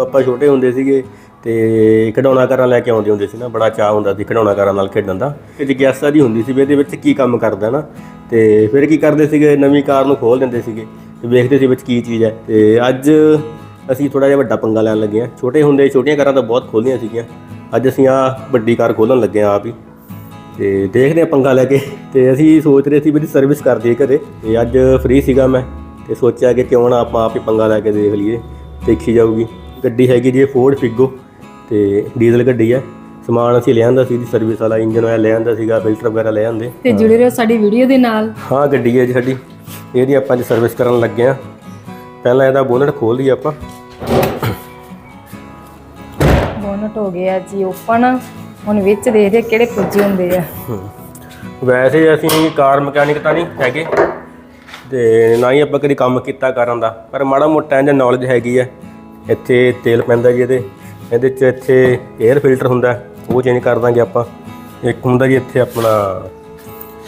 ਆਪਾਂ ਛੋਟੇ ਹੁੰਦੇ ਸੀਗੇ ਤੇ ਖਿਡੌਣਾ ਘਰਾਂ ਲੈ ਕੇ ਆਉਂਦੇ ਹੁੰਦੇ ਸੀ ਨਾ, ਬੜਾ ਚਾਹ ਹੁੰਦਾ ਸੀ ਖਿਡੌਣਾ ਘਰਾਂ ਨਾਲ ਖੇਡਣ ਦਾ। ਤੇ ਜਿਗਿਆਸਾ ਦੀ ਹੁੰਦੀ ਸੀ ਵੀ ਇਹਦੇ ਵਿੱਚ ਕੀ ਕੰਮ ਕਰਦਾ ਨਾ। ਤੇ ਫਿਰ ਕੀ ਕਰਦੇ ਸੀਗੇ, ਨਵੀਂ ਕਾਰ ਨੂੰ ਖੋਲ ਦਿੰਦੇ ਸੀਗੇ ਤੇ ਵੇਖਦੇ ਸੀ ਵਿੱਚ ਕੀ ਚੀਜ਼ ਹੈ। ਤੇ ਅੱਜ ਅਸੀਂ ਥੋੜਾ ਜਿਹਾ ਵੱਡਾ ਪੰਗਾ ਲੈਣ ਲੱਗੇ ਆ ਛੋਟੇ ਹੁੰਦੇ, ਛੋਟੀਆਂ ਕਾਰਾਂ ਤਾਂ ਬਹੁਤ ਖੋਲੀਆਂ ਸੀਗੀਆਂ। ਅੱਜ ਅਸੀਂ ਆ ਵੱਡੀ ਕਾਰ ਖੋਲਣ ਲੱਗੇ ਆ ਆਪ ਹੀ। ਤੇ ਦੇਖਦੇ ਆ ਪੰਗਾ ਲੈ ਕੇ। ਤੇ ਅਸੀਂ ਸੋਚ ਰਹੇ ਸੀ ਵੀ ਇਹਦੀ ਸਰਵਿਸ ਕਰ ਦਈਏ ਘਰੇ। ਤੇ ਅੱਜ ਫ੍ਰੀ ਸੀਗਾ ਮੈਂ। ਤੇ ਸੋਚਿਆ ਕਿ ਕਿਉਂ ਨਾ ਆਪਾਂ ਆਪ ਹੀ ਪੰਗਾ ਲੈ ਕੇ ਦੇਖ ਲਈਏ। ਦੇਖੀ ਜਾਊਗੀ। ਗੱਡੀ ਹੈਗੀ ਜੀ ਫੋਰਡ ਫਿਗੋ ਤੇ ਡੀਜ਼ਲ ਗੱਡੀ ਹੈ ਸਮਾਨ ਅਸੀਂ ਲਿਆਂਦਾ ਸੀ ਦੀ ਸਰਵਿਸ ਵਾਲਾ ਇੰਜਨ ਆਇਲ ਲਿਆਂਦਾ ਸੀਗਾ ਫਿਲਟਰ ਵਗੈਰਾ ਲਿਆਂਦੇ ਤੇ ਜੁੜੇ ਰਹੋ ਸਾਡੀ ਵੀਡੀਓ ਦੇ ਨਾਲ। ਹਾਂ ਗੱਡੀ ਹੈ ਜੀ ਸਾਡੀ। ਇਹਦੀ ਆਪਾਂ ਅੱਜ ਸਰਵਿਸ ਕਰਨ ਲੱਗੇ ਆ। ਪਹਿਲਾਂ ਇਹਦਾ ਬੋਨਟ ਖੋਲ ਲਈਏ ਆਪਾਂ। ਬੋਨਟ ਹੋ ਗਿਆ ਜੀ ਓਪਨ ਹੁਣ ਵਿੱਚ ਦੇਖਦੇ ਕਿਹੜੇ ਪੁੱਜੇ ਹੁੰਦੇ ਆ। ਵੈਸੇ ਅਸੀਂ ਕਾਰ ਮਕੈਨਿਕ ਤਾਂ ਨਹੀਂ ਹੈਗੇ। ਤੇ ਨਾ ਹੀ ਆਪਾਂ ਕਦੀ ਕੰਮ ਕੀਤਾ ਕਾਰਾਂ ਦਾ। ਪਰ ਮਾੜਾ ਮੋਟਾ ਇਹਦਾ ਨੌਲੇਜ ਹੈਗੀ ਹੈ ਇੱਥੇ ਤੇਲ ਪੈਂਦਾ ਜੀ ਇਹਦੇ। ਇਹਦੇ ਚ ਇੱਥੇ 에ਅਰ ਫਿਲਟਰ ਹੁੰਦਾ, ਉਹ ਚੇਂਜ ਕਰ ਦਾਂਗੇ ਆਪਾਂ। ਇੱਕ ਹੁੰਦਾ ਜੀ ਇੱਥੇ ਆਪਣਾ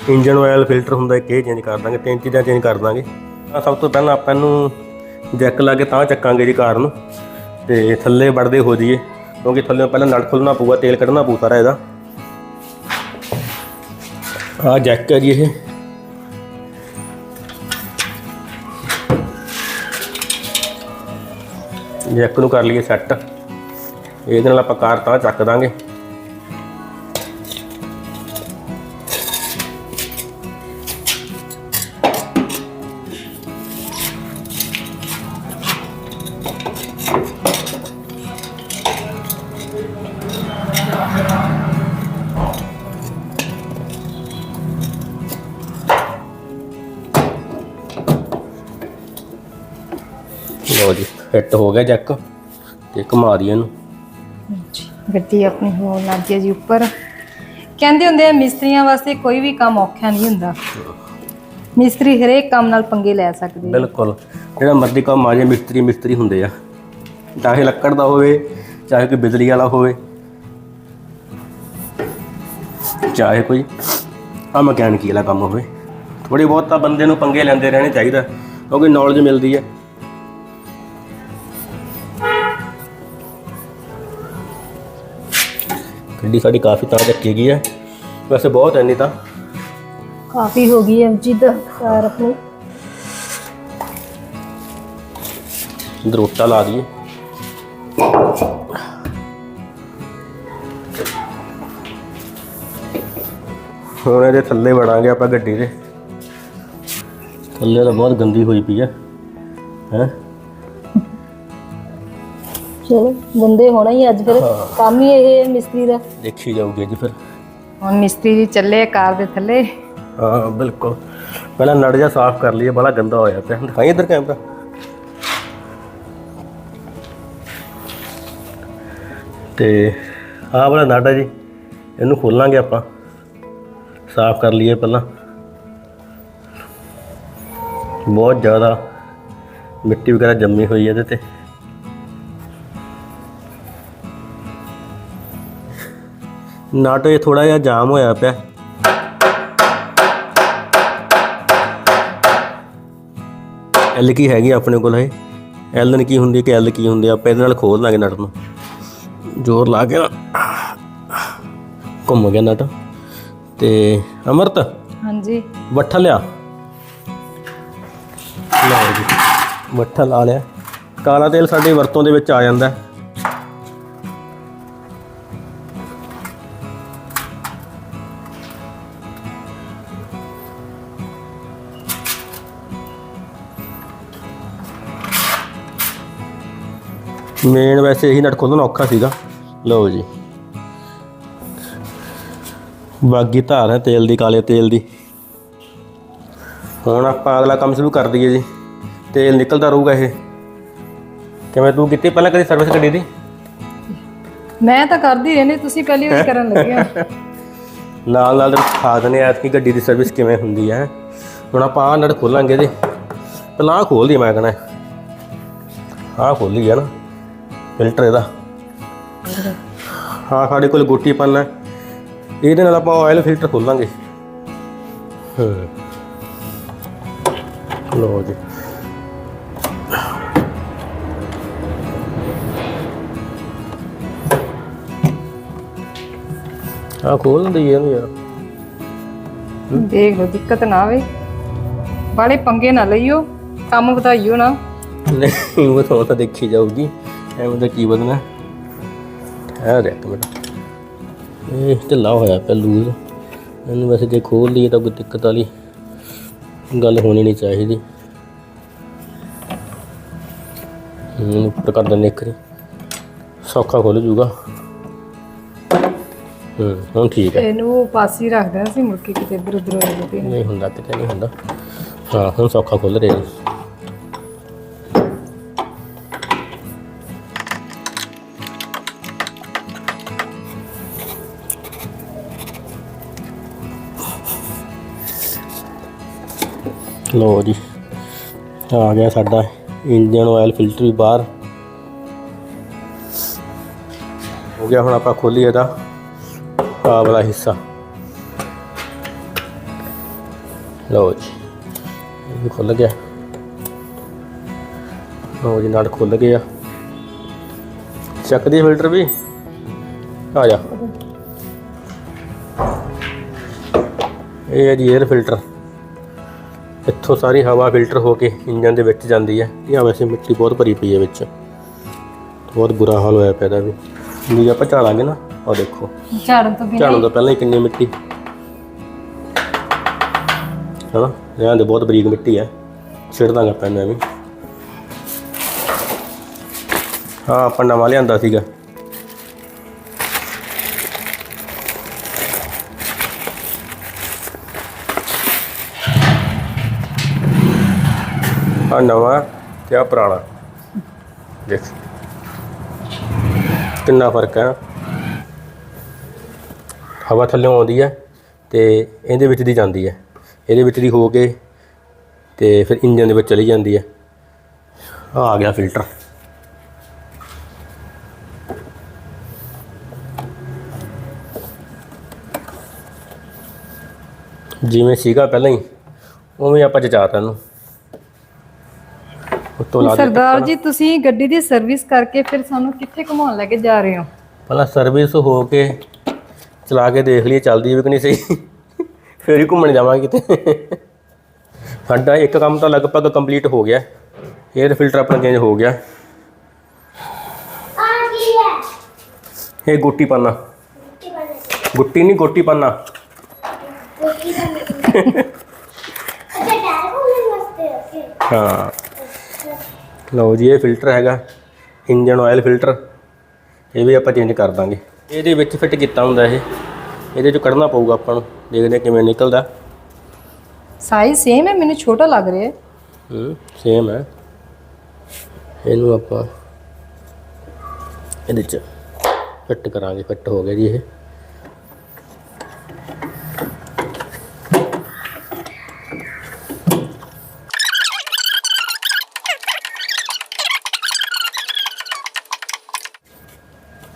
ਇੰਜਨ ਆਇਲ ਫਿਲਟਰ ਹੁੰਦਾ, ਇੱਕ ਇਹ ਚੇਂਜ ਕਰ ਦਾਂਗੇ, ਤਿੰਨ ਚੀਜ਼ਾਂ ਚੇਂਜ ਕਰ ਦਾਂਗੇ। ਤਾਂ ਸਭ ਤੋਂ ਪਹਿਲਾਂ ਆਪਾਂ ਇਹਨੂੰ ਜੈਕ ਲਾ ਕੇ ਤਾਂ ਚੱਕਾਂਗੇ ਜੀ ਕਾਰ ਨੂੰ, ਤੇ ਥੱਲੇ ਵੜਦੇ ਹੋ ਜਾਈਏ, ਕਿਉਂਕਿ ਥੱਲੇ ਪਹਿਲਾਂ ਨਟ ਖੁੱਲਣਾ ਪਊਗਾ, ਤੇਲ ਕੱਢਣਾ ਪਊ ਸਾਰਾ ਇਹਦਾ। ਆ ਜੈਕ ਹੈ ਜੀ ਇਹ। ਜੈਕ ਨੂੰ ਕਰ ਲਈਏ ਸੈੱਟ ਇਹਦੇ ਨਾਲ ਆਪਾਂ ਕਾਰ ਤਾਂ ਚੱਕ ਦਾਂਗੇ। ਫਿੱਟ ਹੋ ਗਿਆ ਜੈਕ ਤੇ ਘੁਮਾ ਦਈਏ ਇਹਨੂੰ ਗੱਡੀ ਆਪਣੀ ਹੋਣ ਲੱਗ ਜੀ ਉੱਪਰ। ਕਹਿੰਦੇ ਹੁੰਦੇ ਆ ਮਿਸਤਰੀਆਂ ਵਾਸਤੇ ਕੋਈ ਵੀ ਕੰਮ ਔਖਾ ਨਹੀਂ ਹੁੰਦਾ। ਮਿਸਤਰੀ ਹਰੇਕ ਕੰਮ ਨਾਲ ਪੰਗੇ ਲੈ ਸਕਦੇ ਆ। ਬਿਲਕੁਲ। ਜਿਹੜਾ ਮਰਜ਼ੀ ਕੰਮ ਆ ਜਾਏ ਮਿਸਤਰੀ ਮਿਸਤਰੀ ਹੁੰਦੇ ਆ। ਚਾਹੇ ਲੱਕੜ ਦਾ ਹੋਵੇ ਚਾਹੇ ਕੋਈ ਬਿਜਲੀ ਵਾਲਾ ਹੋਵੇ। ਚਾਹੇ ਕੋਈ ਆ ਮਕੈਨਿਕੀ ਵਾਲਾ ਕੰਮ ਹੋਵੇ। ਥੋੜੀ ਬਹੁਤ ਤਾਂ ਬੰਦੇ ਨੂੰ ਪੰਗੇ ਲੈਂਦੇ ਰਹਿਣੇ ਚਾਹੀਦਾ ਕਿਉਂਕਿ ਨੌਲੇਜ ਮਿਲਦੀ ਹੈ ਗੱਡੀ ਸਾਡੀ ਕਾਫੀ ਤਾਂ ਚੱਕੀ ਗਈ ਹੈ ਵੈਸੇ ਬਹੁਤ ਐ ਨਹੀਂ ਤਾਂ ਕਾਫੀ ਹੋ ਗਈ ਹੈ ਜਿੱਦ ਕਾਰ ਆਪਣੀ ਦਰੋਟਾ ਲਾ ਦਈਏ ਹੁਣ ਇਹਦੇ ਥੱਲੇ ਵੜਾਂਗੇ ਆਪਾਂ ਗੱਡੀ ਦੇ ਥੱਲੇ ਤਾਂ ਬਹੁਤ ਗੰਦੀ ਹੋਈ ਪਈ ਹੈ ਹੈ ਚਲੋ ਬੰਦੇ ਹੋਣਾ ਹੀ ਅੱਜ ਫਿਰ। ਕੰਮ ਹੀ ਇਹ ਹੈ ਮਿਸਤਰੀ ਦਾ। ਦੇਖੀ ਜਾਊਗੀ ਜੀ ਫਿਰ। ਹੁਣ ਮਿਸਤਰੀ ਜੀ ਚੱਲੇ ਕਾਰ ਦੇ ਥੱਲੇ। ਹਾਂ ਬਿਲਕੁਲ। ਪਹਿਲਾਂ ਨੜ ਜਾ ਸਾਫ਼ ਕਰ ਲਈਏ ਬੜਾ ਗੰਦਾ ਹੋਇਆ ਪਿਆ। ਦਿਖਾਈ ਇੱਧਰ ਕੈਮਰਾ। ਤੇ ਆਹ ਵਾਲਾ ਨਟ ਹੈ ਜੀ ਇਹਨੂੰ ਖੋਲਾਂਗੇ ਆਪਾਂ। ਸਾਫ਼ ਕਰ ਲਈਏ ਪਹਿਲਾਂ। ਬਹੁਤ ਜ਼ਿਆਦਾ ਮਿੱਟੀ ਵਗੈਰਾ ਜੰਮੀ ਹੋਈ ਹੈ ਇਹਦੇ ਤੇ। ਨਟ ਇਹ ਥੋੜਾ ਜਿਹਾ ਜਾਮ ਹੋਇਆ ਪਿਆ। ਐਲ ਕੀ ਹੈਗੀ ਆਪਣੇ ਕੋਲ ਇਹ? ਐਲ ਕੀ ਹੁੰਦੀ ਕਿ ਐਲ ਕੀ ਹੁੰਦੀ? ਆ ਆਪਾਂ ਇਹਦੇ ਨਾਲ ਖੋਲ ਲਾਂਗੇ ਨਟ ਨੂੰ। ਜ਼ੋਰ ਲਾ ਕੇ ਘੁੰਮ ਗਿਆ ਨਟ। ਤੇ ਅਮਰਤ ਹਾਂਜੀ। ਵੱਠਾ ਲਿਆ। ਲਓ ਜੀ ਵੱਠਾ ਲਾ ਲਿਆ। ਕਾਲਾ ਤੇਲ ਸਾਡੇ ਵਰਤੋਂ ਦੇ ਵਿੱਚ ਆ ਜਾਂਦਾ। ਹੈ। ਮੇਨ ਵੈਸੇ ਇਹੀ ਨਟ ਖੋਲ੍ਹਣਾ ਔਖਾ ਸੀਗਾ। ਲਓ ਜੀ। ਬਾਗੀ ਧਾਰ ਹੈ ਤੇਲ ਦੀ ਕਾਲੇ ਤੇਲ ਦੀ। ਹੁਣ ਆਪਾਂ ਅਗਲਾ ਕੰਮ ਸ਼ੁਰੂ ਕਰ ਦਈਏ ਜੀ। ਤੇਲ ਨਿਕਲਦਾ ਰਹੂਗਾ ਇਹ। ਕਿਵੇਂ ਤੂੰ ਕੀਤੀ ਪਹਿਲਾਂ ਕਦੀ ਸਰਵਿਸ ਗੱਡੀ ਦੀ? ਮੈਂ ਤਾਂ ਕਰਦੀ ਰਹਿੰਦੀ ਤੁਸੀਂ ਪਹਿਲੀ ਵਾਰ ਕਰਨ ਲੱਗੇ ਹੋ। ਨਾਲ ਨਾਲ ਦਿਖਾ ਦਨੇ ਐਤ ਕੀ ਗੱਡੀ ਦੀ ਸਰਵਿਸ ਕਿਵੇਂ ਹੁੰਦੀ ਹੈ। ਹੁਣ ਆਪਾਂ ਆਹ ਨਟ ਖੋਲਾਂਗੇ ਇਹਦੇ ਪਹਿਲਾਂ ਆਹ ਖੋਲ ਦੀ ਮੈਂ ਕਹਣਾ ਆਹ ਖੋਲੀ ਹੈ ਨਾ। ਫਿਲਟਰ ਇਹਦਾ। ਹਾਂ ਸਾਡੇ ਕੋਲ ਗੋਟੀ ਪੰਨ ਹੈ। ਇਹਦੇ ਨਾਲ ਆਪਾਂ ਆਇਲ ਫਿਲਟਰ ਖੋਲਾਂਗੇ। ਲੋ ਜੀ। ਆ ਖੋਲ ਦਿੰਦੀ ਇਹਨੂੰ ਯਾਰ। ਦੇਖ ਲਓ ਦਿੱਕਤ ਨਾ ਆਵੇ। ਬਾਲੇ ਪੰਗੇ ਨਾ ਲਈਓ ਕੰਮ ਵਧਾਈਓ ਨਾ। ਨਹੀਂ ਉਹ ਤਾਂ ਦੇਖੀ ਜਾਊਗੀ। ਤਾਂ ਕੀ ਬਦਨਾ ਹੈ ਦੇਖ ਮਿੰਟ ਇਹ ਢਿੱਲਾ ਹੋਇਆ ਪਿਆ ਲੂਜ਼। ਇਹਨੂੰ ਵੈਸੇ ਜੇ ਖੋਲ ਲਈਏ ਤਾਂ ਕੋਈ ਦਿੱਕਤ ਵਾਲੀ ਗੱਲ ਹੋਣੀ ਨਹੀਂ ਚਾਹੀਦੀ। ਇਹਨੂੰ ਉੱਪਰ ਕਰ ਦਿੰਦੇ ਇੱਕ ਸੌਖਾ ਖੁੱਲ ਜੂਗਾ ਹੂੰ ਹੁਣ ਠੀਕ ਹੈ। ਇਹਨੂੰ ਪਾਸੇ ਹੀ ਰੱਖਦਾ ਸੀ ਮੁੜ ਕੇ ਕਿਤੇ ਇੱਧਰ ਉੱਧਰ ਹੋ ਜਾਂਦੇ ਨਹੀਂ ਹੁੰਦਾ ਕਿਤੇ ਨਹੀਂ ਹੁੰਦਾ। ਹਾਂ ਹੁਣ ਸੌਖਾ ਖੁੱਲ ਰਿਹਾ ਲੋ ਜੀ, ਆ ਗਿਆ ਸਾਡਾ ਇੰਜਨ ਆਇਲ ਫਿਲਟਰ ਵੀ ਬਾਹਰ। ਹੋ ਗਿਆ ਹੁਣ ਆਪਾਂ ਖੋਲੀਏ ਇਹਦਾ, ਆਹ ਵਾਲਾ ਹਿੱਸਾ। ਲਓ ਜੀ, ਇਹ ਖੁੱਲ ਗਿਆ। ਲਓ ਜੀ, ਨਾਲ ਖੁੱਲ ਗਿਆ ਚੱਕਦੀ ਫਿਲਟਰ ਵੀ, ਆ ਜਾ। ਇਹ ਹੈ ਜੀ 에ਅਰ ਫਿਲਟਰ ਇੱਥੋਂ ਸਾਰੀ ਹਵਾ ਫਿਲਟਰ ਹੋ ਕੇ ਇੰਜਨ ਦੇ ਵਿੱਚ ਜਾਂਦੀ ਹੈ। ਇਹ ਵੈਸੇ ਮਿੱਟੀ ਬਹੁਤ ਭਰੀ ਪਈ ਹੈ ਵਿੱਚ। ਬਹੁਤ ਬੁਰਾ ਹਾਲ ਹੋਇਆ ਪਿਆ ਇਹਦਾ ਵੀ। ਜੀ ਆਪਾਂ ਝਾੜਾਂਗੇ ਨਾ। ਉਹ ਦੇਖੋ। ਝਾੜਨ ਤੋਂ ਬਿਨਾਂ ਝਾੜਨ ਤੋਂ ਪਹਿਲਾਂ ਹੀ ਕਿੰਨੀ ਮਿੱਟੀ। ਹਨਾ? ਇਹਨਾਂ ਦੇ ਬਹੁਤ ਬਰੀਕ ਮਿੱਟੀ ਹੈ। ਛਿੜ ਦਾਂਗਾ ਪੈਨ ਐਵੇਂ। ਹਾਂ ਆਪਾਂ ਨਵਾਂ ਲਿਆਂਦਾ ਸੀਗਾ। ਆ ਨਵਾਂ ਤੇ ਆ ਪੁਰਾਣਾ। ਦੇਖ। ਕਿੰਨਾ ਫ਼ਰਕ ਹੈ ਹਵਾ ਥੱਲੇ ਆਉਂਦੀ ਹੈ ਤੇ ਇਹਦੇ ਵਿੱਚ ਦੀ ਜਾਂਦੀ ਹੈ ਇਹਦੇ ਵਿੱਚ ਦੀ ਹੋ ਕੇ ਤੇ ਫਿਰ ਇੰਜਨ ਦੇ ਵਿੱਚ ਚਲੀ ਜਾਂਦੀ ਹੈ ਆ ਗਿਆ ਫਿਲਟਰ। ਜਿਵੇਂ ਸੀਗਾ ਪਹਿਲਾਂ ਹੀ, ਉਵੇਂ ਆਪਾਂ ਜਚਾਤਾ ਇਹਨੂੰ। ਉੱਤੋਂ ਲਾ ਦੇ ਸਰਦਾਰ ਜੀ ਤੁਸੀਂ ਗੱਡੀ ਦੀ ਸਰਵਿਸ ਕਰਕੇ ਫਿਰ ਸਾਨੂੰ ਕਿੱਥੇ ਘੁਮਾਉਣ ਲੈ ਕੇ ਜਾ ਰਹੇ ਹੋ? ਪਹਿਲਾਂ ਸਰਵਿਸ ਹੋ ਕੇ ਚਲਾ ਕੇ ਦੇਖ ਲਈਏ ਚੱਲਦੀ ਹੈ ਕਿ ਨਹੀਂ ਸਹੀ। ਫਿਰ ਹੀ ਘੁੰਮਣ ਜਾਵਾਂਗੇ ਕਿਤੇ। ਸਾਡਾ ਇੱਕ ਕੰਮ ਤਾਂ ਲਗਭਗ ਕੰਪਲੀਟ ਹੋ ਗਿਆ। 에ਅਰ ਫਿਲਟਰ ਆਪਣਾ ਚੇਂਜ ਹੋ ਗਿਆ। ਇਹ ਗੁੱਟੀ ਪਾਣਾ ਗੁੱਟੀ ਨਹੀਂ ਗੋਟੀ ਪਾਣਾ ਹਾਂ। ਲਓ ਜੀ ਇਹ ਫਿਲਟਰ ਹੈਗਾ ਇੰਜਨ ਆਇਲ ਫਿਲਟਰ ਇਹ ਵੀ ਆਪਾਂ ਚੇਂਜ ਕਰ ਦਾਂਗੇ। ਇਹਦੇ ਵਿੱਚ ਫਿੱਟ ਕੀਤਾ ਹੁੰਦਾ ਇਹ। ਇਹਦੇ ਚੋਂ ਕੱਢਣਾ ਪਊਗਾ ਆਪਾਂ ਨੂੰ ਦੇਖਦੇ ਹਾਂ ਕਿਵੇਂ ਨਿਕਲਦਾ। ਸਾਈਜ਼ ਸੇਮ ਹੈ ਮੈਨੂੰ ਛੋਟਾ ਲੱਗ ਰਿਹਾ ਹੈ। ਹੂੰ ਸੇਮ ਹੈ। ਇਹਨੂੰ ਆਪਾਂ ਇਹਦੇ ਚ ਫਿੱਟ ਕਰਾਂਗੇ ਫਿੱਟ ਹੋ ਗਿਆ ਜੀ ਇਹ।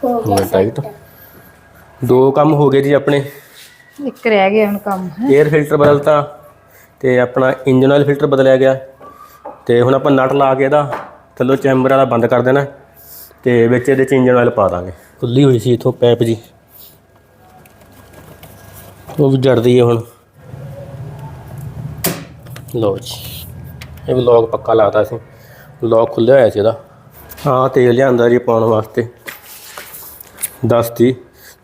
ਹੋ ਗਿਆ ਟਾਈਟ ਦੋ ਕੰਮ ਹੋ ਗਏ ਜੀ ਆਪਣੇ। ਇੱਕ ਰਹਿ ਗਿਆ ਹੁਣ ਕੰਮ 에ਅਰ ਫਿਲਟਰ ਬਦਲਤਾ ਤੇ ਆਪਣਾ ਇੰਜਨ ਆਇਲ ਫਿਲਟਰ ਬਦਲਿਆ ਗਿਆ ਤੇ ਹੁਣ ਆਪਾਂ ਨਟ ਲਾ ਕੇ ਇਹਦਾ ਥੱਲੋਂ ਚੈਂਬਰ ਵਾਲਾ ਬੰਦ ਕਰ ਦੇਣਾ ਤੇ ਵਿੱਚ ਇਹਦੇ ਚ ਇੰਜਨ ਆਇਲ ਪਾ ਦਾਂਗੇ। ਖੁੱਲੀ ਹੋਈ ਸੀ ਇਥੋਂ ਪੈਪ ਜੀ। ਉਹ ਵੀ ਜੜਦੀ ਹੈ ਹੁਣ। ਲਓ ਜੀ ਇਹ ਵੀ ਲੌਕ ਪੱਕਾ ਲਾਤਾ ਸੀ ਲੌਕ ਖੁੱਲਿਆ ਹੋਇਆ ਸੀ ਇਹਦਾ। ਹਾਂ ਤੇਲ ਲਿਆਂਦਾ ਜੀ ਪਾਉਣ ਵਾਸਤੇ। 10 ਦੀ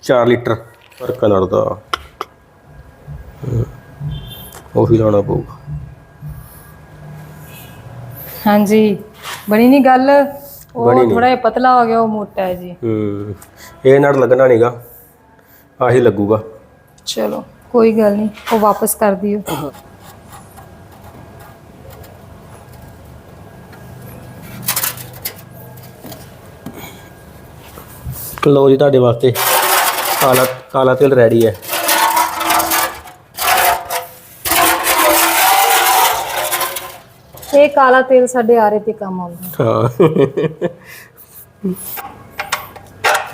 4 ਲੀਟਰ ਪਰ ਕਲਰ ਦਾ। ਉਹੀ ਲਾਉਣਾ ਪਊਗਾ। ਹਾਂਜੀ ਬਣੀ ਨਹੀਂ ਗੱਲ? ਬਣੀ ਉਹ ਨੀ। ਥੋੜਾ ਜਿਹਾ ਪਤਲਾ ਹੋ ਗਿਆ ਉਹ ਮੋਟਾ ਹੈ ਜੀ। ਹੂੰ ਇਹ ਨਾਲ ਲੱਗਣਾ ਨਹੀਂਗਾ ਆਹੀ ਲੱਗੂਗਾ। ਚਲੋ ਕੋਈ ਗੱਲ ਨਹੀਂ ਉਹ ਵਾਪਸ ਕਰ ਦਿਓ। ਲਓ ਜੀ ਤੁਹਾਡੇ ਵਾਸਤੇ ਕਾਲਾ ਕਾਲਾ ਤੇਲ ਰੈਡੀ ਹੈ। ਇਹ ਕਾਲਾ ਤੇਲ ਸਾਡੇ ਆਰੇ ਤੇ ਕੰਮ ਆਉਂਦਾ। ਹਾਂ।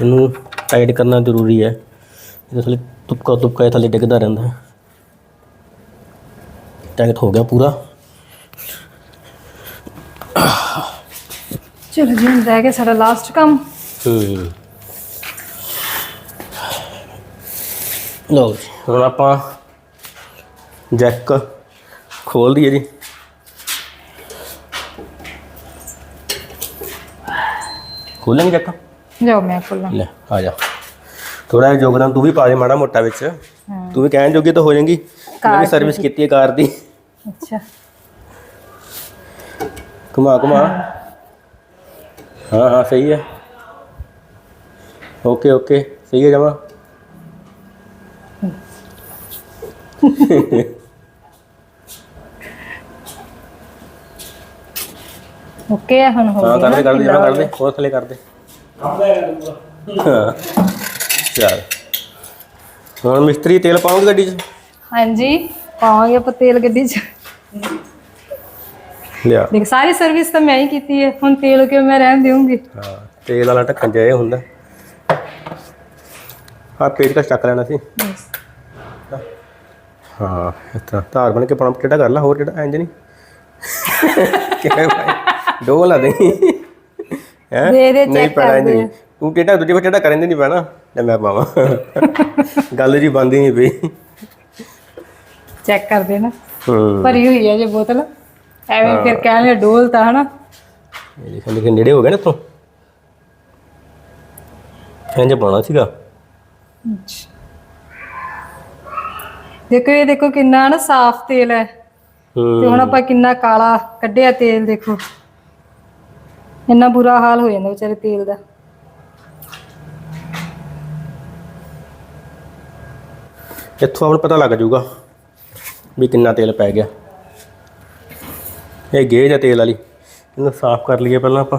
ਇਹਨੂੰ ਟਾਈਟ ਕਰਨਾ ਜ਼ਰੂਰੀ ਹੈ। ਇਹਦੇ ਥੱਲੇ ਤੁਪਕਾ ਤੁਪਕਾ ਇਹ ਥੱਲੇ ਡਿੱਗਦਾ ਰਹਿੰਦਾ ਹੈ। ਟਾਈਟ ਹੋ ਗਿਆ ਪੂਰਾ। ਚਲੋ ਜੀ ਹੁਣ ਰਹਿ ਗਿਆ ਸਾਡਾ ਲਾਸਟ ਕੰਮ। ਹੂੰ। ਜੀ। ਹੁਣ ਆਪਾਂ ਜੈਕ ਖੋਲ ਦਈਏ ਜੀ। ਖੋਲਾਂਗੇ ਜੈਕ? ਜਾਓ ਮੈਂ ਖੋਲਾਂ। ਲੈ ਆ ਜਾ। ਥੋੜਾ ਜਿਹਾ ਯੋਗਦਾਨ ਤੂੰ ਵੀ ਪਾ ਦੇ ਮਾੜਾ ਮੋਟਾ ਵਿੱਚ। ਤੂੰ ਵੀ ਕਹਿਣ ਜੋਗੀ ਤਾਂ ਹੋ ਜਾਏਗੀ। ਨਵੀਂ ਦੀ। ਸਰਵਿਸ ਕੀਤੀ ਹੈ ਕਾਰ ਦੀ। ਅੱਛਾ। ਘੁਮਾ ਘੁਮਾ। ਹਾਂ ਹਾਂ ਸਹੀ ਹੈ। Okay okay. ਸਹੀ ਹੈ ਜਮਾ। ਓਕੇ ਆ ਹੁਣ ਹੋ ਹਾਂ ਗਿਆ ਕਰ ਦੇ ਕਰ ਦੇ ਜਮਾ ਕਰ ਦੇ ਹੋਰ ਥੱਲੇ ਕਰ ਦੇ। ਹਾਂ ਚੱਲ। ਹੁਣ ਮਿਸਤਰੀ ਤੇਲ ਪਾਉਂਗੇ ਗੱਡੀ 'ਚ? ਹਾਂਜੀ ਪਾਵਾਂਗੇ ਆਪਾਂ ਤੇਲ ਗੱਡੀ 'ਚ। ਲਿਆ। ਦੇਖ ਸਾਰੀ ਸਰਵਿਸ ਤਾਂ ਮੈਂ ਹੀ ਕੀਤੀ ਹੈ ਹੁਣ ਤੇਲ ਕਿਉਂ ਮੈਂ ਰਹਿਣ ਦੇਵਾਂਗੀ ਹਾਂ ਤੇਲ ਵਾਲਾ ਢੱਕਣ ਜਿਹਾ ਇਹ ਹੁੰਦਾ ਆ ਪੇਜ ਕਾ ਚੱਕ ਲੈਣਾ ਸੀ। ਹਾਂ ਤਰ੍ਹਾਂ ਧਾਰ ਬਣ ਕੇ ਪੰਪ ਕਿਹੜਾ ਕਰ ਲਾ ਹੋਰ ਜਿਹੜਾ ਇੰਜ ਨਹੀਂ? ਕਿਵੇਂ ਭਾਈ? ਦੋ ਲਾ ਦੇ ਹੈ? ਦੇ ਦੇ, ਨਹੀਂ ਪੈਣਾ ਨਹੀਂ ਤੂੰ ਟੇਡਾ ਦੂਜੇ ਪਰ ਟੇਡਾ ਕਰਨ ਦੇ ਨਹੀਂ ਪੈਣਾ ਲੈ ਮੈਂ ਪਾਵਾਂ। ਗੱਲ ਜੀ ਬੰਦੀ ਨਹੀਂ ਪਈ। ਚੈੱਕ ਕਰ ਦੇਣਾ ਭਰੀ ਹੋਈ ਹੈ ਜੇ ਬੋਤਲ। ਐਵੇਂ ਫਿਰ ਕਹਿਣਗੇ ਡੋਲ ਤਾਂ ਹਨਾ? ਇਹ ਲਿਖਣ ਲਿਖਣ ਨੇੜੇ ਹੋ ਗਏ ਨਾ ਤੂੰ ਇੰਜ ਪਾਉਣਾ ਸੀਗਾ। ਦੇਖੋ, ਇਹ ਦੇਖੋ ਕਿੰਨਾ ਨਾ ਸਾਫ਼ ਤੇਲ ਹੈ। ਤੇ ਹੁਣ ਆਪਾਂ ਕਿੰਨਾ ਕਾਲਾ ਕੱਢਿਆ ਤੇਲ, ਦੇਖੋ। ਇੰਨਾ ਬੁਰਾ ਹਾਲ ਹੋ ਜਾਂਦਾ ਵਿਚਾਰੇ ਤੇਲ ਦਾ। ਇੱਥੋਂ ਆਪਾਂ ਪਤਾ ਲੱਗ ਜਾਊਗਾ ਵੀ ਕਿੰਨਾ ਤੇਲ ਪੈ ਗਿਆ। ਇਹ ਗੇਜ ਹੈ ਤੇਲ ਵਾਲੀ। ਇਹਨੂੰ ਸਾਫ਼ ਕਰ ਲਈਏ ਪਹਿਲਾਂ ਆਪਾਂ।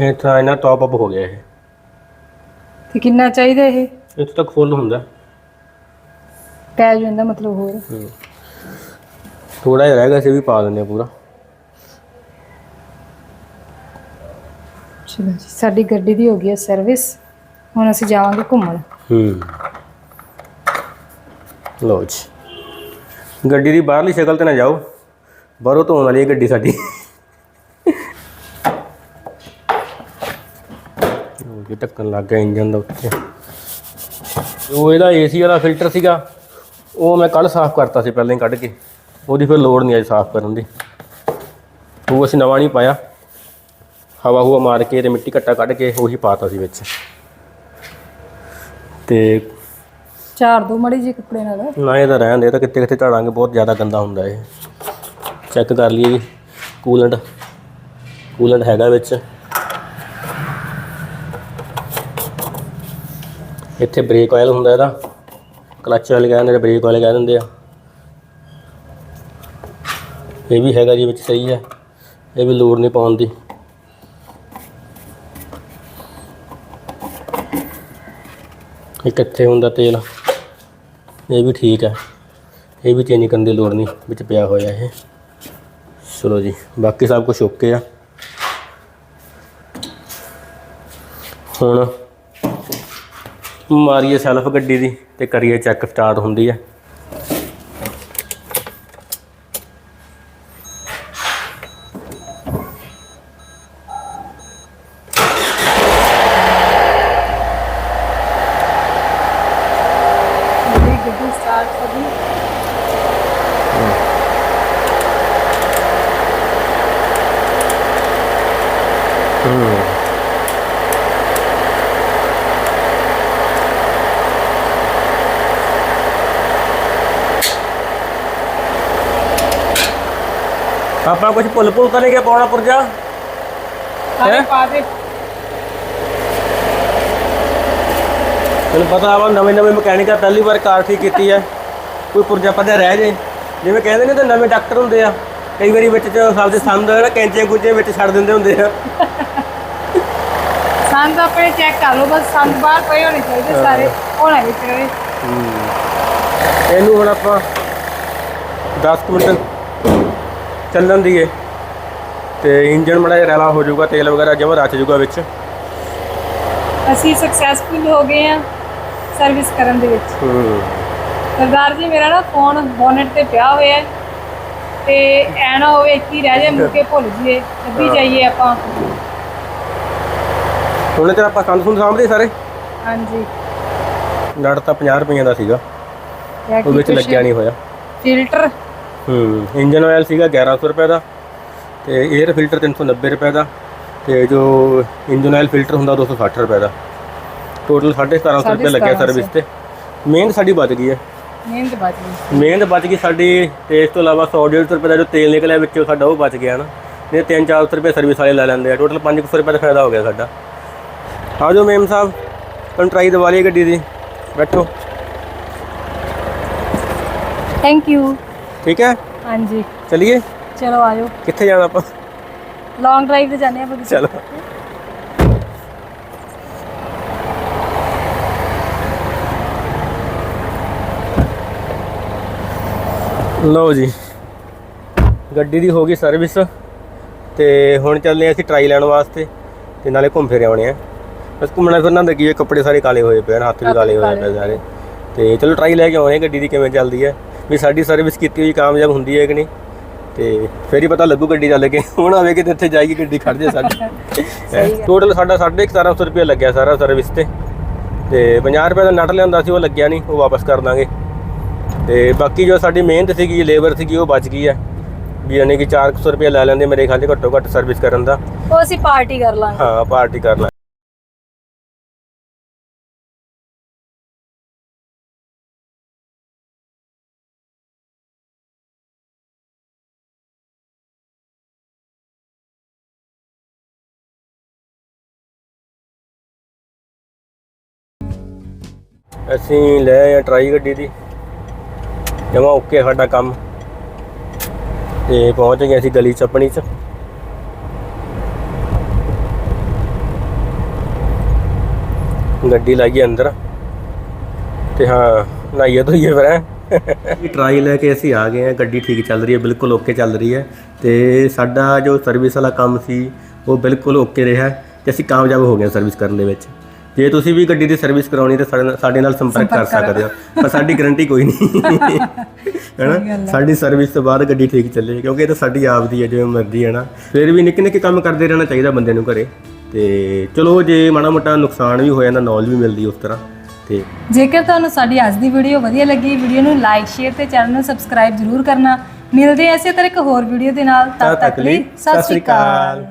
ਇਹ ਤਾਂ ਇਹਨਾਂ ਟੌਪ ਅਪ ਹੋ ਗਿਆ ਇਹ। ਤੇ ਕਿੰਨਾ ਚਾਹੀਦਾ ਇਹ? ਇੱਥੇ ਤੱਕ ਫੁੱਲ ਹੁੰਦਾ। ਪੈ ਜਾਂਦਾ ਮਤਲਬ ਹੋਰ। ਥੋੜਾ ਜਿਹਾ ਰਹਿ ਗਿਆ ਸੀ ਵੀ ਪਾ ਦਿੰਦੇ ਆ ਪੂਰਾ। ਚਲੋ ਜੀ ਸਾਡੀ ਗੱਡੀ ਦੀ ਹੋ ਗਈ ਹੈ ਸਰਵਿਸ ਹੁਣ ਅਸੀਂ ਜਾਵਾਂਗੇ ਘੁੰਮਣ। ਹੂੰ। ਜੀ। ਗੱਡੀ ਦੀ ਬਾਹਰਲੀ ਸ਼ਕਲ ਤੇ ਨਾ ਜਾਓ। ਬਾਹਰੋਂ ਧੋਣ ਵਾਲੀ ਹੈ ਗੱਡੀ ਸਾਡੀ ਉਹ ਜੀ ਢੱਕਣ ਲੱਗ ਗਿਆ ਇੰਜਨ ਦਾ ਉੱਤੇ ਉਹ ਇਹਦਾ ਏਸੀ ਵਾਲਾ ਫਿਲਟਰ ਸੀਗਾ ਉਹ ਮੈਂ ਕੱਲ ਸਾਫ਼ ਕਰਤਾ ਸੀ ਪਹਿਲਾਂ ਹੀ ਕੱਢ ਕੇ। ਉਹਦੀ ਫਿਰ ਲੋੜ ਨਹੀਂ ਅੱਜ ਸਾਫ਼ ਕਰਨ ਦੀ। ਉਹ ਅਸੀਂ ਨਵਾਂ ਨਹੀਂ ਪਾਇਆ। ਹਵਾ ਹੁਵਾ ਮਾਰ ਕੇ ਤੇ ਮਿੱਟੀ ਘੱਟਾ ਕੱਢ ਕੇ ਉਹੀ ਪਾਤਾ ਸੀ ਵਿੱਚ। ਤੇ ਚਾਰ ਦੋ ਮੜੀ ਜੀ ਕੱਪੜੇ ਨਾਲ। ਨਾ ਇਹ ਤਾਂ ਰਹਿਣ ਦੇ ਤਾਂ ਕਿੱਥੇ ਕਿੱਥੇ ਝਾੜਾਂਗੇ ਬਹੁਤ ਜ਼ਿਆਦਾ ਗੰਦਾ ਹੁੰਦਾ ਇਹ। ਚੈੱਕ ਕਰ ਲਈਏ ਜੀ ਕੂਲੈਂਟ ਕੂਲੈਂਟ ਹੈਗਾ ਵਿੱਚ। ਇੱਥੇ ਬ੍ਰੇਕ ਆਇਲ ਹੁੰਦਾ ਇਹਦਾ। ਕਲੱਚ ਆਇਲ ਕਹਿੰਦੇ ਨੇ ਬ੍ਰੇਕ ਆਇਲ ਕਹਿ ਦਿੰਦੇ ਆ। ਇਹ ਵੀ ਹੈਗਾ ਜੀ ਵਿੱਚ ਸਹੀ ਹੈ। ਇਹ ਵੀ ਲੋੜ ਨਹੀਂ ਪਾਉਣ ਦੀ। ਇਹ ਕਿੱਥੇ ਹੁੰਦਾ ਤੇਲ। ਇਹ ਵੀ ਠੀਕ ਹੈ। ਇਹ ਵੀ ਚੇਂਜ ਕਰਨ ਦੀ ਲੋੜ ਨਹੀਂ, ਵਿੱਚ ਪਿਆ ਹੋਇਆ ਇਹ। ਚਲੋ ਜੀ, ਬਾਕੀ ਸਭ ਕੁਝ ਓਕੇ ਆ। ਹੁਣ ਮਾਰੀਏ ਸੈਲਫ ਗੱਡੀ ਦੀ ਤੇ ਕਰੀਏ ਚੈੱਕ ਸਟਾਰਟ ਹੁੰਦੀ ਹੈ ਮੇਰੀ ਗੱਡੀ ਸਟਾਰਟ ਹੋ ਗਈ ਆਪਾਂ ਕੁਝ ਭੁੱਲ ਭੁੱਲ ਤਾਂ ਨਹੀਂ ਗਿਆ ਪਾਉਣਾ ਪੁਰਜਾ? ਸਾਰੇ ਪਾ ਦੇ। ਤੈਨੂੰ ਪਤਾ ਵਾ ਨਵੇਂ ਨਵੇਂ ਮਕੈਨਿਕ ਪਹਿਲੀ ਵਾਰ ਕਾਰ ਠੀਕ ਕੀਤੀ ਹੈ ਕੋਈ ਪੁਰਜਾ ਪਤਾ ਰਹਿ ਜੇ ਜਿਵੇਂ ਕਹਿੰਦੇ ਨੇ ਤੇ ਨਵੇਂ ਡਾਕਟਰ ਹੁੰਦੇ ਆ। ਕਈ ਵਾਰੀ ਵਿੱਚ ਚ ਸਭ ਦੇ ਸੰਦ ਨਾ ਕੈਂਚੇ ਕੁੰਚੇ ਵਿੱਚ ਛੱਡ ਦਿੰਦੇ ਹੁੰਦੇ ਆ। ਸੰਦ ਆਪਣੇ ਚੈੱਕ ਕਰ ਲਓ ਬਸ ਸੰਦ ਬਾਹਰ ਪਏ ਹੋਣੇ ਚਾਹੀਦੇ ਸਾਰੇ ਹੋਣਾ ਵਿੱਚ ਰਹੇ ਇਹਨੂੰ ਹੁਣ ਆਪਾਂ 10 ਕੁ ਚੱਲਣ ਦੀਏ। ਤੇ ਇੰਜਨ ਮੜਾ ਰੈਲਾ ਹੋ ਜਾਊਗਾ ਤੇਲ ਵਗੈਰਾ ਜਮਾ ਰਚ ਜਾਊਗਾ ਵਿੱਚ। ਅਸੀਂ ਸਕਸੈਸਫੁਲ ਹੋ ਗਏ ਆ ਸਰਵਿਸ ਕਰਨ ਦੇ ਵਿੱਚ। ਹੂੰ। ਸਰਦਾਰ ਜੀ ਮੇਰਾ ਨਾ ਫੋਨ ਬੋਨਟ ਤੇ ਪਿਆ ਹੋਇਆ ਹੈ। ਤੇ ਐ ਨਾ ਹੋਵੇ ਹੀ ਰਹਿ ਜਾਏ ਮੁੜ ਕੇ ਭੁੱਲ ਜੀਏ ਲੱਭੀ ਜਾਈਏ ਆਪਾਂ। ਹੁਣ ਤੇਰਾ ਆਪਾਂ ਕੰਨ ਸੁਣ ਸਾਹਮਣੇ ਸਾਰੇ। ਹਾਂਜੀ। ਨਟ ਤਾਂ 50 ਰੁਪਈਆਂ ਦਾ ਸੀਗਾ। ਉਹ ਵਿੱਚ ਲੱਗਿਆ ਨਹੀਂ ਹੋਇਆ। ਫਿਲਟਰ ਹੂੰ ਇੰਜਨ ਆਇਲ ਸੀਗਾ 1100 ਰੁਪਏ ਦਾ ਤੇ 에ਅਰ ਫਿਲਟਰ 390 ਰੁਪਏ ਦਾ ਤੇ ਜੋ ਇੰਜਨ ਆਇਲ ਫਿਲਟਰ ਹੁੰਦਾ 260 ਰੁਪਏ ਦਾ। ਟੋਟਲ 1750 ਰੁਪਏ ਲੱਗਿਆ ਸਰਵਿਸ ਤੇ। ਮਿਹਨਤ ਸਾਡੀ ਬਚ ਗਈ ਹੈ। ਮਿਹਨਤ ਬਚ ਗਈ। ਸਾਡੀ ਤੇ ਇਸ ਤੋਂ ਇਲਾਵਾ 100 150 ਰੁਪਏ ਦਾ ਜੋ ਤੇਲ ਨਿਕਲਿਆ ਵਿੱਚੋਂ ਸਾਡਾ ਉਹ ਬਚ ਗਿਆ ਨਾ। ਨਹੀਂ 3-400 ਰੁਪਏ ਸਰਵਿਸ ਵਾਲੇ ਲੈ ਲੈਂਦੇ ਆ। ਟੋਟਲ 500 ਰੁਪਏ ਦਾ ਫਾਇਦਾ ਹੋ ਗਿਆ ਸਾਡਾ। ਆ ਜਾਓ ਮੇਮ ਸਾਹਿਬ ਤੁਹਾਨੂੰ ਟਰਾਈ ਦਵਾ ਲਈ ਗੱਡੀ ਦੀ। ਬੈਠੋ। ਥੈਂਕ ਯੂ ਠੀਕ ਹੈ? ਹਾਂਜੀ। ਚਲਿਏ? ਚਲੋ ਆਜੋ। ਕਿੱਥੇ ਜਾਣਾ ਆਪਾਂ? ਲੌਂਗ ਡਰਾਈਵ ਤੇ ਜਾਂਦੇ ਆਪਾਂ ਕਿਸੇ ਚਲੋ। ਲਓ ਜੀ। ਗੱਡੀ ਦੀ ਹੋ ਗਈ ਸਰਵਿਸ ਤੇ ਹੁਣ ਚੱਲਦੇ ਹਾਂ ਅਸੀਂ ਟਰਾਈ ਲੈਣ ਵਾਸਤੇ ਤੇ ਨਾਲੇ ਘੁੰਮ ਫਿਰ ਆਉਣੇ ਆ। ਬਸ ਘੁੰਮਣਾ ਫਿਰਨਾ ਹੁੰਦਾ ਕੀ ਕੱਪੜੇ ਸਾਰੇ ਕਾਲੇ ਹੋਏ ਪਏ ਹਨ ਹੱਥ ਵੀ ਕਾਲੇ ਹੋਏ ਪਏ ਸਾਰੇ। ਤੇ ਚਲੋ ਟਰਾਈ ਲੈ ਕੇ ਆਉਣੇ ਆ ਗੱਡੀ ਦੀ ਕਿਵੇਂ ਚੱਲਦੀ ਹੈ। ਵੀ ਸਾਡੀ ਸਰਵਿਸ ਕੀਤੀ ਹੋਈ ਕਾਮਯਾਬ ਹੁੰਦੀ ਹੈ ਕਿ ਨਹੀਂ? ਤੇ ਫੇਰ ਹੀ ਪਤਾ ਲੱਗੂ ਗੱਡੀ ਚੱਲ ਕੇ। ਹੁਣ ਆਵੇ ਕਿ ਇੱਥੇ ਜਾਏਗੀ ਗੱਡੀ ਖੜ ਜੇ ਸਾਡੀ। ਟੋਟਲ ਸਾਡਾ 1750 ਰੁਪਏ ਲੱਗਿਆ ਸਾਰਾ ਸਰਵਿਸ ਤੇ। ਤੇ 50 ਰੁਪਏ ਦਾ ਨਟ ਲਿਆਂਦਾ ਸੀ ਉਹ ਲੱਗਿਆ ਨਹੀਂ ਉਹ ਵਾਪਸ ਕਰ ਦਾਂਗੇ। ਤੇ ਬਾਕੀ ਜੋ ਸਾਡੀ ਮਿਹਨਤ ਸੀਗੀ ਲੇਬਰ ਸੀਗੀ ਉਹ ਬਚ ਗਈ ਹੈ। ਵੀ ਯਾਨੀ ਕਿ 400 ਰੁਪਏ ਲੈ ਲੈਂਦੇ ਮੇਰੇ ਖਿਆਲ 'ਚ ਘੱਟੋ ਘੱਟ ਸਰਵਿਸ ਕਰਨ ਦਾ। ਉਹ ਅਸੀਂ ਪਾਰਟੀ ਕਰ ਲਾਂਗੇ। ਹਾਂ ਪਾਰਟੀ ਕਰ ਲਾਂ ਅਸੀਂ ਲੈ ਆਏ ਆ ਟਰਾਈ ਗੱਡੀ ਦੀ। ਜਮਾ ਓਕੇ ਸਾਡਾ ਕੰਮ। ਤੇ ਪਹੁੰਚ ਗਏ ਅਸੀਂ ਗਲੀ ਚੱਪਣੀ ਚ। ਗੱਡੀ ਲਾਈਏ ਅੰਦਰ। ਤੇ ਹਾਂ ਨਾਈਏ ਧੋਈਏ ਫਿਰ ਟਰਾਈ ਲੈ ਕੇ ਅਸੀਂ ਆ ਗਏ ਆ ਗੱਡੀ ਠੀਕ ਚੱਲ ਰਹੀ ਹੈ, ਬਿਲਕੁਲ ਓਕੇ ਚੱਲ ਰਹੀ ਹੈ। ਤੇ ਸਾਡਾ ਜੋ ਸਰਵਿਸ ਵਾਲਾ ਕੰਮ ਸੀ, ਉਹ ਬਿਲਕੁਲ ਓਕੇ ਰਿਹਾ ਤੇ ਅਸੀਂ ਕਾਮਯਾਬ ਹੋ ਗਏ ਸਰਵਿਸ ਕਰਨ ਦੇ ਵਿੱਚ। ਜੇ ਤੁਸੀਂ ਵੀ ਗੱਡੀ ਦੀ ਸਰਵਿਸ ਕਰਾਉਣੀ ਤਾਂ ਸਾਡੇ ਨਾਲ- ਸਾਡੇ ਨਾਲ ਸੰਪਰਕ ਕਰ ਸਕਦੇ ਹੋ। ਪਰ ਸਾਡੀ ਗਾਰੰਟੀ ਕੋਈ ਨਹੀਂ। ਹੈਨਾ? ਸਾਡੀ ਸਰਵਿਸ ਤੋਂ ਬਾਅਦ ਗੱਡੀ ਠੀਕ ਚੱਲੇ ਕਿਉਂਕਿ ਇਹ ਤਾਂ ਸਾਡੀ ਆਪ ਦੀ ਹੈ ਜਿਵੇਂ ਮਰਜ਼ੀ ਹੈ ਨਾ। ਫਿਰ ਵੀ ਨਿੱਕੇ ਨਿੱਕੇ ਕੰਮ ਕਰਦੇ ਰਹਿਣਾ ਚਾਹੀਦਾ ਬੰਦੇ ਨੂੰ ਘਰੇ। ਤੇ ਚਲੋ ਜੇ ਮਾੜਾ ਮੋਟਾ ਨੁਕਸਾਨ ਵੀ ਹੋ ਜਾਂਦਾ ਨੌਲੇਜ ਵੀ ਮਿਲਦੀ ਉਸ ਤਰ੍ਹਾਂ। ਤੇ ਜੇਕਰ ਤੁਹਾਨੂੰ ਸਾਡੀ ਅੱਜ ਦੀ ਵੀਡੀਓ ਵਧੀਆ ਲੱਗੀ ਵੀਡੀਓ ਨੂੰ ਲਾਈਕ ਸ਼ੇਅਰ ਤੇ ਚੈਨਲ ਨੂੰ ਸਬਸਕ੍ਰਾਈਬ ਜ਼ਰੂਰ ਕਰਨਾ। ਮਿਲਦੇ ਹਾਂ ਇਸੇ ਤਰ੍ਹਾਂ ਇੱਕ ਹੋਰ ਵੀਡੀਓ ਦੇ ਨਾਲ। ਤਦ ਤੱਕ ਲਈ ਸਤਿ ਸ਼੍ਰੀ ਅਕਾਲ।